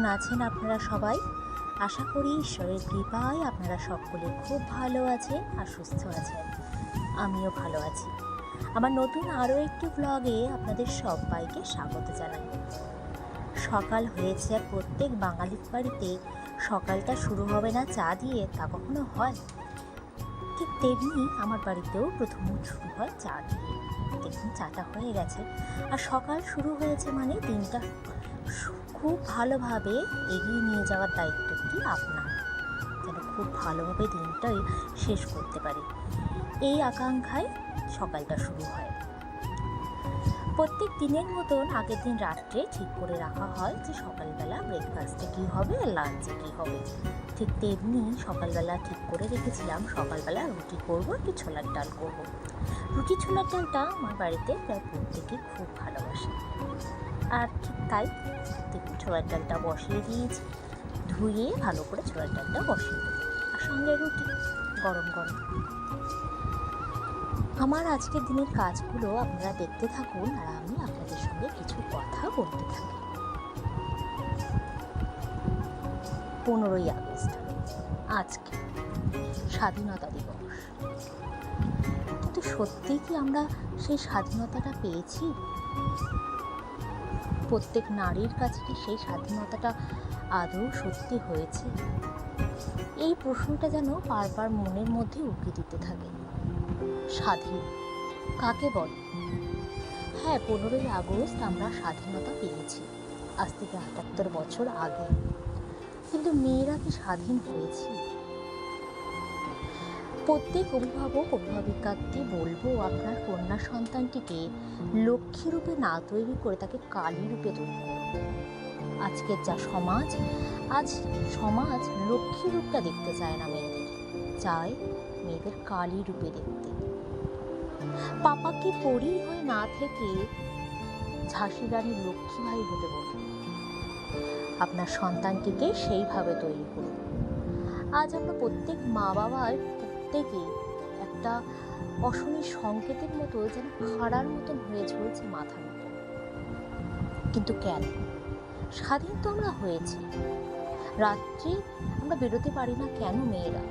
কেমন আছেন আপনারা সবাই? আশা করি ঈশ্বরের কৃপায় আপনারা সকলে খুব ভালো আছেন আর সুস্থ আছেন। আমিও ভালো আছি। আমার নতুন আরও একটি ব্লগে আপনাদের সবাইকে স্বাগত জানাই। সকাল হয়েছে, প্রত্যেক বাঙালির বাড়িতে সকালটা শুরু হবে না, চা দিয়ে তা কখনো হয়? ঠিক তেমনি আমার বাড়িতেও প্রথম শুরু হয় চা দিয়ে। দেখুন চাটা হয়ে গেছে। আর সকাল শুরু হয়েছে মানে দিনটা খুব ভালোভাবে এগিয়ে নিয়ে যাওয়ার দায়িত্ব দায়িত্বটি আপনার। যেন খুব ভালোভাবে দিনটাই শেষ করতে পারি। এই আকাঙ্ক্ষায় সকালটা শুরু হয়। প্রত্যেক দিনের মতন আগের দিন রাত্রে ঠিক করে রাখা হয় যে সকালবেলা ব্রেকফাস্টে কী হবে লাঞ্চে কী হবে। ঠিক তেমনি সকালবেলা ঠিক করে রেখেছিলাম, সকালবেলা রুটি করব কি ছোলার ডাল করব। রুটি ছোলার ডালটা আমার বাড়িতে প্রায় প্রত্যেকেই খুব ভালোবাসে। আর ঠিক তাই দেখুন ছোলার ডালটা বসিয়ে দিয়েছি। ধুয়ে ভালো করে ছোলার ডালটা বসিয়ে দেবো। আর সঙ্গে রুটি, গরম গরম। আমার আজকের দিনের কাজগুলো আপনারা দেখতে থাকুন আর আমি আপনাদের সঙ্গে কিছু কথা বলতে থাকি। পনেরোই আগস্ট, আজকে স্বাধীনতা দিবস। কিন্তু সত্যি কি আমরা সেই স্বাধীনতাটা পেয়েছি? প্রত্যেক নারীর কাছে কি সেই স্বাধীনতাটা আদৌ সত্যি হয়েছে? এই প্রশ্নটা যেন বারবার মনের মধ্যে উকি দিতে থাকে। স্বাধীন, কাকে বল? হ্যাঁ পনেরোই আগস্ট আমরা স্বাধীনতা পেয়েছি, আজ থেকে আটাত্তর বছর আগে। কিন্তু মেয়েরা কি স্বাধীন হয়েছে? প্রত্যেক অভিভাবক, অভিভাবিকাকে বলব আপনার কন্যা সন্তানটিকে লক্ষ্মী রূপে না তৈরি করে তাকে কালী রূপে তৈরি করুন। আজকের যা সমাজ, আজ সমাজ লক্ষ্মী রূপটা দেখতে চায় না মেয়েদের। চায় মেয়েদের কালী রূপে দেখতে। পাপাকে পরী হয়ে না থেকে ঝাঁসি রানী লক্ষ্মী ভাই হতে বলুন। আপনার সন্তানটিকে সেইভাবে তৈরি করুন। আজ আমরা প্রত্যেক মা বাবার প্রত্যেকে একটা অশনি সংকেতের মতো যেন খাড়ার মতন হয়ে ঝরছে মাথার উপর কিন্তু কেন? স্বাধীন তো আমরা হয়েছি। রাত্রে আমরা বেরোতে পারি না কেন মেয়েরা?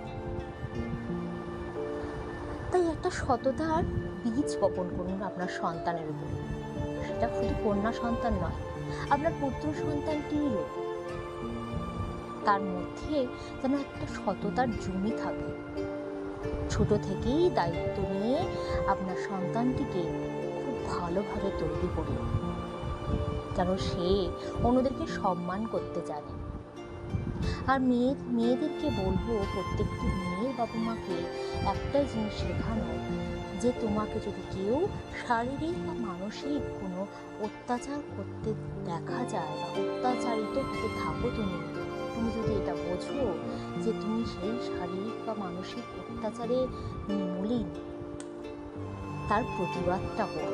তাই একটা সততার বীজ বপন করুন আপনার সন্তানের উপরে। সেটা শুধু কন্যা সন্তান নয়, আপনার পুত্র সন্তানটিরও। তার মধ্যে যেন একটা সততার জমি থাকে। ছোট থেকেই দায়িত্ব নিয়ে আপনার সন্তানটিকে খুব ভালোভাবে তৈরি করুন যেন সে অন্যদেরকে সম্মান করতে জানে। আর মেয়ে, মেয়েদেরকে বলব, প্রত্যেকটি মেয়ের বাবা মাকে একটাই জিনিস শেখানো, যে তোমাকে যদি কেউ শারীরিক বা মানসিক কোনো অত্যাচার করতে দেখা যায় বা অত্যাচারিত হতে থাকো তুমি তুমি যদি এটা বোঝো যে তুমি সেই শারীরিক বা মানসিক অত্যাচারে মলিন তার প্রতিবাদটা করো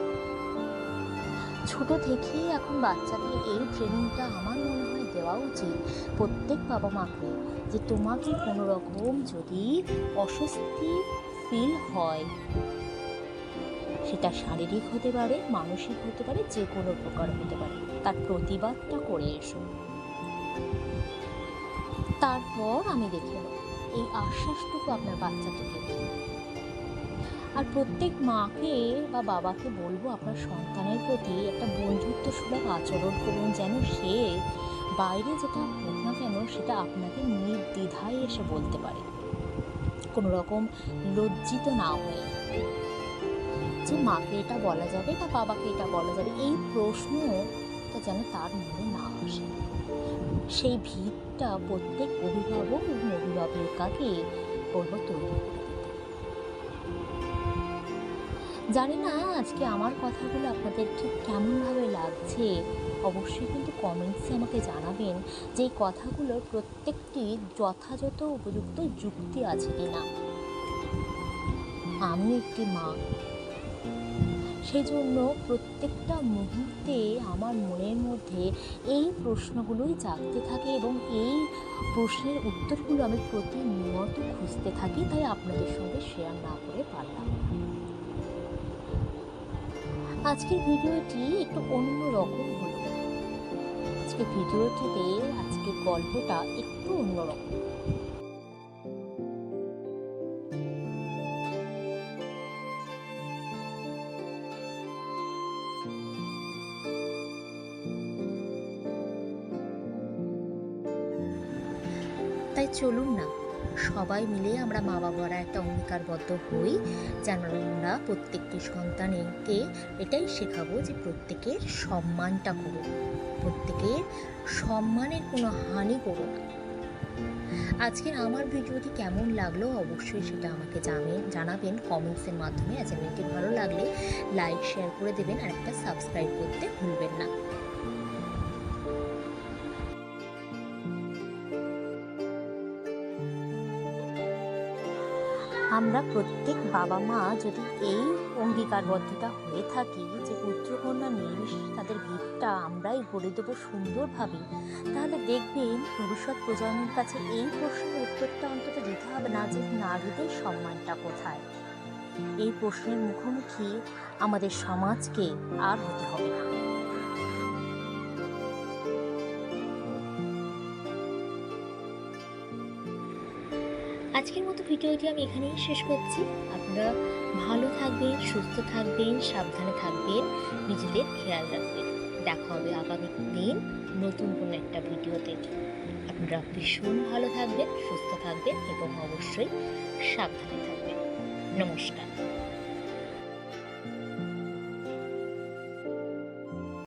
ছোট থেকেই এখন বাচ্চাদের এই ট্রেনিংটা আমার মনে হয় দেওয়া উচিত প্রত্যেক বাবা মাকে যে তোমাকে কোনো রকম যদি অস্বস্তি ফিল হয়, সেটা শারীরিক হতে পারে, মানসিক হতে পারে, যে কোনো প্রকার হতে পারে, তার প্রতিবাদটা করে এসো। তারপর আমি দেখে এই আশ্বাসটুকু আপনার বাচ্চাটিকে দিন। আর প্রত্যেক মাকে বা বাবাকে বলব, আপনার সন্তানের প্রতি একটা বন্ধুত্ব সুলভ আচরণ করুন যেন সে বাইরে যেটা হোক না কেন সেটা আপনাকে নির্দ্বিধায় এসে বলতে পারে। কোনো রকম লজ্জিত না হয়ে। যে মাকে এটা বলা যাবে বা বাবাকে এটা বলা যাবে, এই প্রশ্নটা যেন তার মনে না আসে। সেই ভিতটা প্রত্যেক অভিভাবক এবং অভিভাবিকাকে বলব তৈরি জানি না আজকে আমার কথাগুলো আপনাদের ঠিক কেমনভাবে লাগছে, অবশ্যই কিন্তু কমেন্টসে আমাকে জানাবেন যে এই কথাগুলোর প্রত্যেকটি যথাযথ উপযুক্ত যুক্তি আছে কি না আমি একটি মা সেই জন্য প্রত্যেকটা মুহূর্তে আমার মনের মধ্যে এই প্রশ্নগুলোই জাগতে থাকে এবং এই প্রশ্নের উত্তরগুলো আমি প্রতিনিয়ত খুঁজতে থাকি, তাই আপনাদের সঙ্গে শেয়ার না করে পারলাম আজকের ভিডিওটি একটু অন্য রকম হলো। আজকে ভিডিওটিতে আজকে গল্পটা একটু অন্যরকম। তাই চলুন না। সবাই মিলে আমরা মা বাবারা একটা অঙ্গীকারবদ্ধ হই, যেন আমরা প্রত্যেকটি সন্তানকে এটাই শেখাবো যে প্রত্যেকের সম্মানটা করো। প্রত্যেকের সম্মানের কোনো হানি করো না। আজকের আমার ভিডিওটি কেমন লাগল অবশ্যই সেটা আমাকে জানেন জানাবেন কমেন্টসের মাধ্যমে। আর চ্যানেলটি ভালো লাগলে লাইক, শেয়ার করে দেবেন আর একটা সাবস্ক্রাইব করতে ভুলবেন না। আমরা প্রত্যেক বাবা মা যদি এই অঙ্গীকারবদ্ধতা হয়ে থাকি যে পুত্রকন্যা নির্বিশেষে তাদের ভিতটা আমরাই গড়ে দেবো সুন্দরভাবে, তাহলে দেখবেন ভবিষ্যৎ প্রজন্মের কাছে এই প্রশ্নের উত্তরটা অন্তত দিতে হবে না যে নারীদের সম্মানটা কোথায়। এই প্রশ্নের মুখোমুখি আমাদের সমাজকে আর হতে হবে না। আজকের মতো ভিডিওটি আমি এখানেই শেষ করছি। আপনারা ভালো থাকবেন, সুস্থ থাকবেন, সাবধানে থাকবেন, নিজেদের খেয়াল রাখবেন। দেখা হবে আগামী দিন নতুন কোনো একটা ভিডিওতে। আপনারা ভীষণ ভালো থাকবেন, সুস্থ থাকবেন এবং অবশ্যই সাবধানে থাকবেন। নমস্কার।